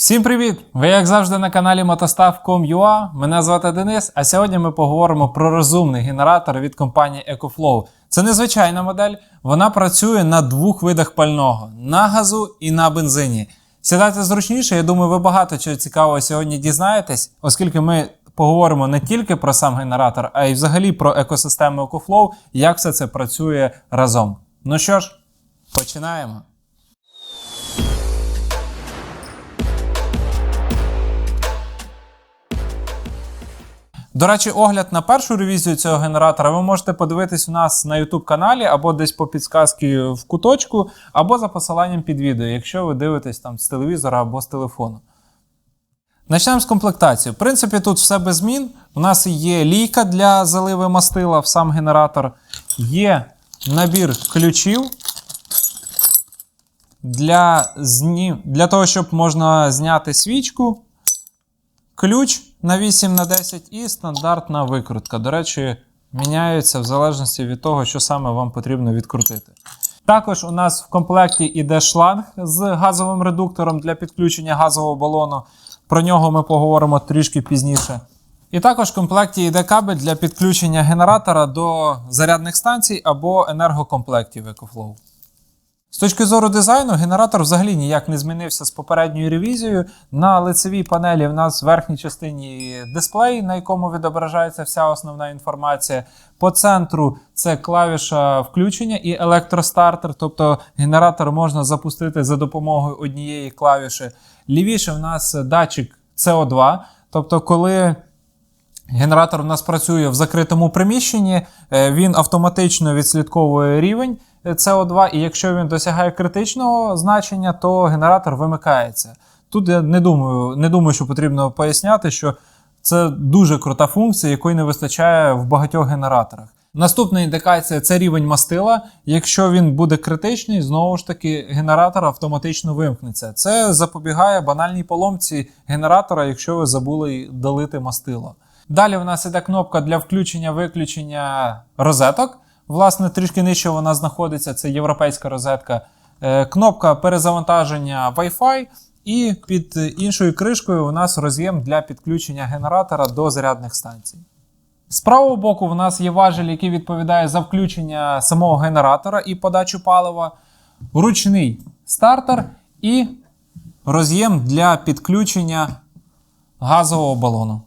Всім привіт! Ви, як завжди, на каналі Motostav.com.ua. Мене звати Денис, а сьогодні ми поговоримо про розумний генератор від компанії EcoFlow. Це незвичайна модель, вона працює на двох видах пального: на газу і на бензині. Сідайте зручніше, я думаю, ви багато чого цікавого сьогодні дізнаєтесь, оскільки ми поговоримо не тільки про сам генератор, а й взагалі про екосистему EcoFlow, як все це працює разом. Ну що ж, починаємо. До речі, огляд на першу ревізію цього генератора ви можете подивитись у нас на YouTube каналі або десь по підсказці в куточку, або за посиланням під відео, якщо ви дивитесь там з телевізора або з телефону. Почнемо з комплектації. В принципі, тут все без змін. У нас є лійка для заливи мастила в сам генератор, є набір ключів для, зні... для того, щоб можна зняти свічку ключ на 8 на 10 і стандартна викрутка. До речі, міняється в залежності від того, що саме вам потрібно відкрутити. Також у нас в комплекті йде шланг з газовим редуктором для підключення газового балону. Про нього ми поговоримо трішки пізніше. І також в комплекті йде кабель для підключення генератора до зарядних станцій або енергокомплектів EcoFlow. З точки зору дизайну, генератор взагалі ніяк не змінився з попередньою ревізією. На лицевій панелі в нас в верхній частині дисплей, на якому відображається вся основна інформація. По центру це клавіша включення і електростартер, тобто генератор можна запустити за допомогою однієї клавіші. Лівіше в нас датчик CO2, тобто, коли Генератор в нас працює в закритому приміщенні, е, він автоматично відслідковує рівень CO2, і якщо він досягає критичного значення, то генератор вимикається. Тут я не думаю, не думаю, що потрібно поясняти, що це дуже крута функція, якої не вистачає в багатьох генераторах. Наступна індикація це рівень мастила. Якщо він буде критичний, знову ж таки генератор автоматично вимкнеться. Це запобігає банальній поломці генератора, якщо ви забули долити мастило. Далі в нас іде кнопка для включення-виключення розеток. Власне, трішки нижче вона знаходиться, це європейська розетка. Е, Кнопка перезавантаження Wi-Fi. І під іншою кришкою у нас роз'єм для підключення генератора до зарядних станцій. З правого боку в нас є важель, який відповідає за включення самого генератора і подачу палива, ручний стартер і роз'єм для підключення газового балону.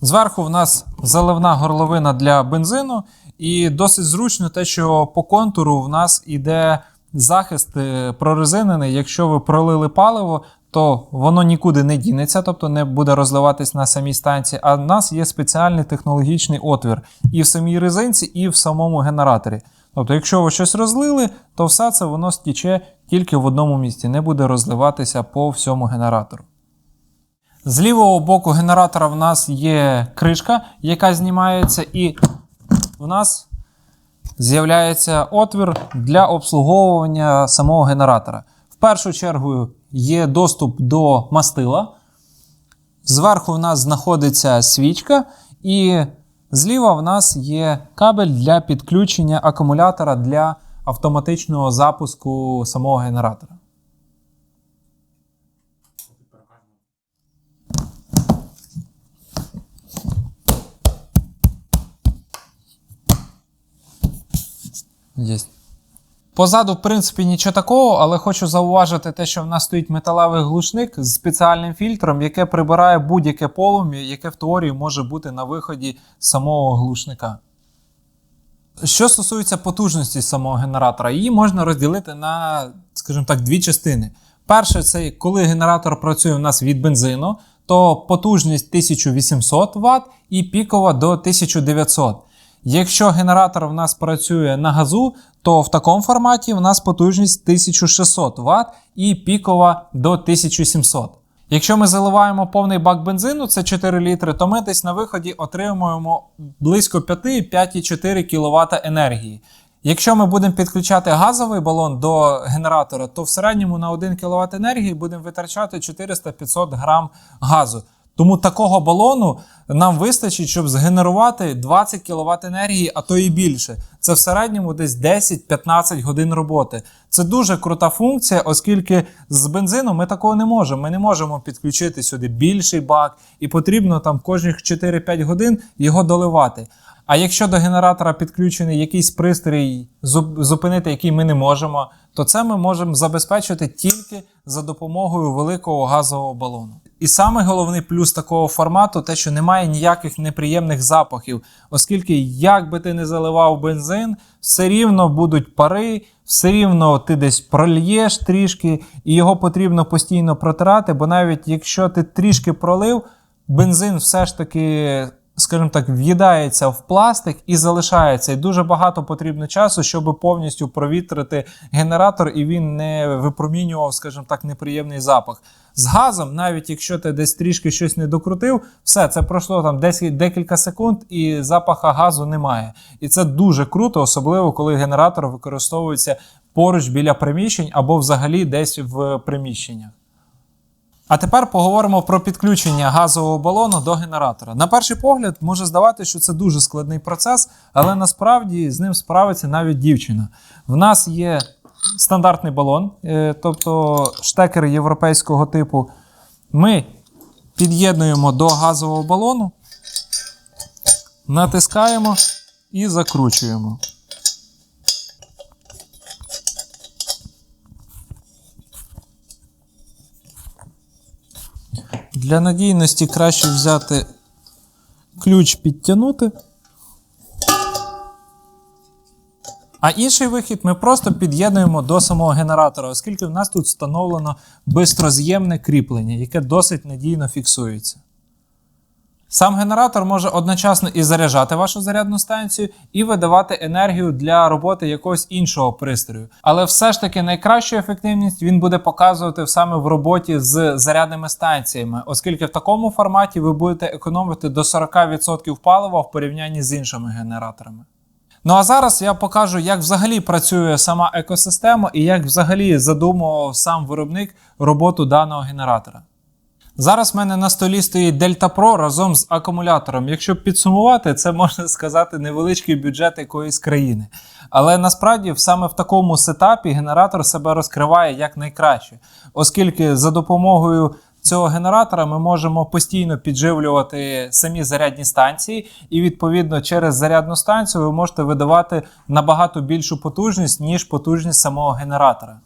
Зверху в нас заливна горловина для бензину, і досить зручно те, що по контуру в нас іде захист е, прорезинений. Якщо ви пролили паливо, то воно нікуди не дінеться, тобто не буде розливатись на самій станції. А в нас є спеціальний технологічний отвір і в самій резинці, і в самому генераторі. Тобто, якщо ви щось розлили, то все це воно стіче тільки в одному місці, не буде розливатися по всьому генератору. З лівого боку генератора в нас є кришка, яка знімається, і в нас з'являється отвір для обслуговування самого генератора. В першу чергу є доступ до мастила. Зверху в нас знаходиться свічка, і зліва в нас є кабель для підключення акумулятора для автоматичного запуску самого генератора. Єсть. Позаду, в принципі, нічого такого, але хочу зауважити те, що в нас стоїть металевий глушник з спеціальним фільтром, яке прибирає будь-яке полум'я, яке в теорії може бути на виході самого глушника. Що стосується потужності самого генератора, її можна розділити на, скажімо так, дві частини. Перше, це коли генератор працює у нас від бензину, то потужність 1800 Вт і пікова до 1900 Якщо генератор в нас працює на газу, то в такому форматі в нас потужність 1600 Вт і пікова до 1700. Якщо ми заливаємо повний бак бензину, це 4 літри, то ми десь на виході отримуємо близько 5-5,4 кВт енергії. Якщо ми будемо підключати газовий балон до генератора, то в середньому на 1 кВт енергії будемо витрачати 400-500 грам газу. Тому такого балону нам вистачить, щоб згенерувати 20 кВт енергії, а то і більше. Це в середньому десь 10-15 годин роботи. Це дуже крута функція, оскільки з бензином ми такого не можемо. Ми не можемо підключити сюди більший бак, і потрібно там кожних 4-5 годин його доливати. А якщо до генератора підключений якийсь пристрій, зуп- зупинити який ми не можемо, то це ми можемо забезпечити тільки за допомогою великого газового балону. І саме головний плюс такого формату те, що немає ніяких неприємних запахів, оскільки як би ти не заливав бензин, все рівно будуть пари, все рівно ти десь прольєш трішки, і його потрібно постійно протирати, бо навіть якщо ти трішки пролив, бензин все ж таки скажімо так, в'їдається в пластик і залишається. І дуже багато потрібно часу, щоб повністю провітрити генератор, і він не випромінював, скажімо так, неприємний запах. З газом, навіть якщо ти десь трішки щось не докрутив, все це пройшло там 10, декілька секунд, і запаха газу немає. І це дуже круто, особливо коли генератор використовується поруч біля приміщень або взагалі десь в приміщеннях. А тепер поговоримо про підключення газового балону до генератора. На перший погляд може здавати, що це дуже складний процес, але насправді з ним справиться навіть дівчина. В нас є стандартний балон, е, тобто штекер європейського типу. Ми під'єднуємо до газового балону, натискаємо і закручуємо. Для надійності краще взяти ключ підтягнути. А інший вихід ми просто під'єднуємо до самого генератора, оскільки в нас тут встановлено бистроз'ємне кріплення, яке досить надійно фіксується. Сам генератор може одночасно і заряджати вашу зарядну станцію, і видавати енергію для роботи якогось іншого пристрою. Але все ж таки найкращу ефективність він буде показувати саме в роботі з зарядними станціями, оскільки в такому форматі ви будете економити до 40% палива в порівнянні з іншими генераторами. Ну а зараз я покажу, як взагалі працює сама екосистема і як взагалі задумував сам виробник роботу даного генератора. Зараз в мене на столі стоїть Delta Pro разом з акумулятором. Якщо підсумувати, це можна сказати невеличкий бюджет якоїсь країни. Але насправді саме в такому сетапі генератор себе розкриває як найкраще, оскільки за допомогою цього генератора ми можемо постійно підживлювати самі зарядні станції, і відповідно через зарядну станцію ви можете видавати набагато більшу потужність, ніж потужність самого генератора.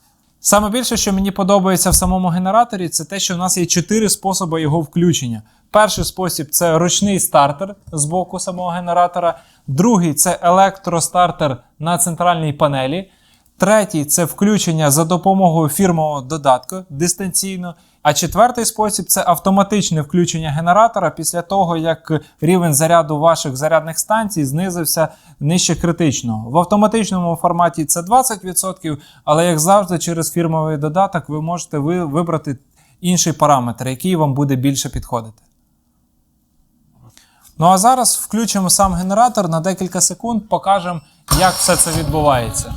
Саме більше, що мені подобається в самому генераторі, це те, що в нас є чотири способи його включення. Перший спосіб це ручний стартер з боку самого генератора. Другий це електростартер на центральній панелі. Третій це включення за допомогою фірмового додатку дистанційно. А четвертий спосіб це автоматичне включення генератора після того, як рівень заряду ваших зарядних станцій знизився нижче критичного. В автоматичному форматі це 20%, але як завжди, через фірмовий додаток ви можете вибрати інший параметр, який вам буде більше підходити. Ну а зараз включимо сам генератор на декілька секунд, покажемо, як все це відбувається.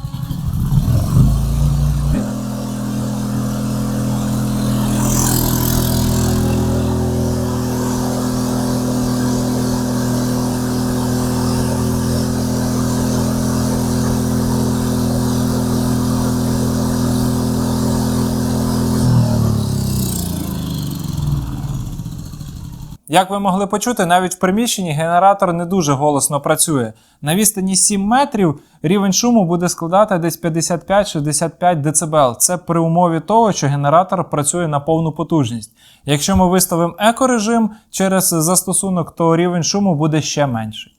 Як ви могли почути, навіть в приміщенні генератор не дуже голосно працює. На відстані 7 метрів рівень шуму буде складати десь 55-65 дБ. Це при умові того, що генератор працює на повну потужність. Якщо ми виставимо екорежим через застосунок, то рівень шуму буде ще менший.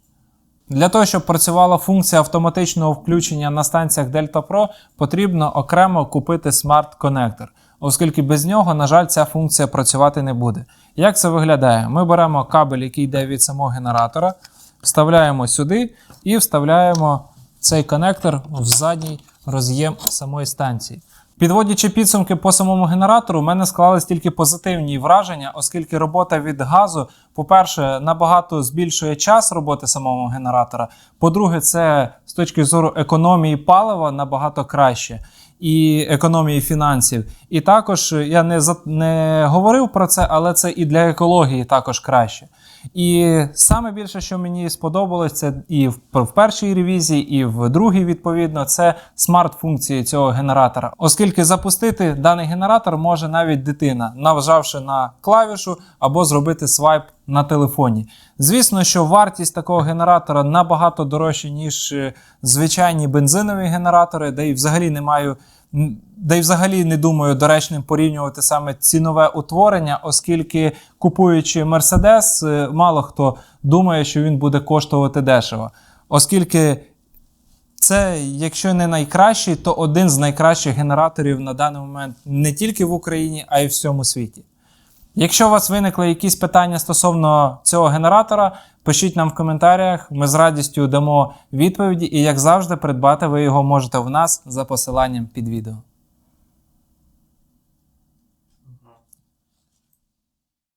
Для того, щоб працювала функція автоматичного включення на станціях Delta Pro, потрібно окремо купити смарт-коннектор, оскільки без нього, на жаль, ця функція працювати не буде. Як це виглядає? Ми беремо кабель, який йде від самого генератора, вставляємо сюди і вставляємо цей коннектор в задній роз'єм самої станції. Підводячи підсумки по самому генератору, у мене склались тільки позитивні враження, оскільки робота від газу, по-перше, набагато збільшує час роботи самого генератора. По-друге, це з точки зору економії палива набагато краще. І економії фінансів. І також е, я не, за- не говорив про це, але це і для екології також краще. І саме більше, що мені сподобалось, це і в, в першій ревізії, і в другій, відповідно, це смарт-функції цього генератора. Оскільки запустити даний генератор може навіть дитина, нажавши на клавішу або зробити свайп на телефоні. Звісно, що вартість такого генератора набагато дорожча, ніж е, звичайні бензинові генератори, де і взагалі не маю. Де й взагалі не думаю доречним порівнювати саме цінове утворення, оскільки купуючи е, мало хто думає, що він буде коштувати дешево. Оскільки це, якщо не найкращий, то один з найкращих генераторів на даний момент не тільки в Україні, а й в всьому світі. Якщо у вас виникли якісь питання стосовно цього генератора, пишіть нам в коментарях. Ми з радістю дамо відповіді, і як завжди, придбати ви його можете в нас за посиланням під відео.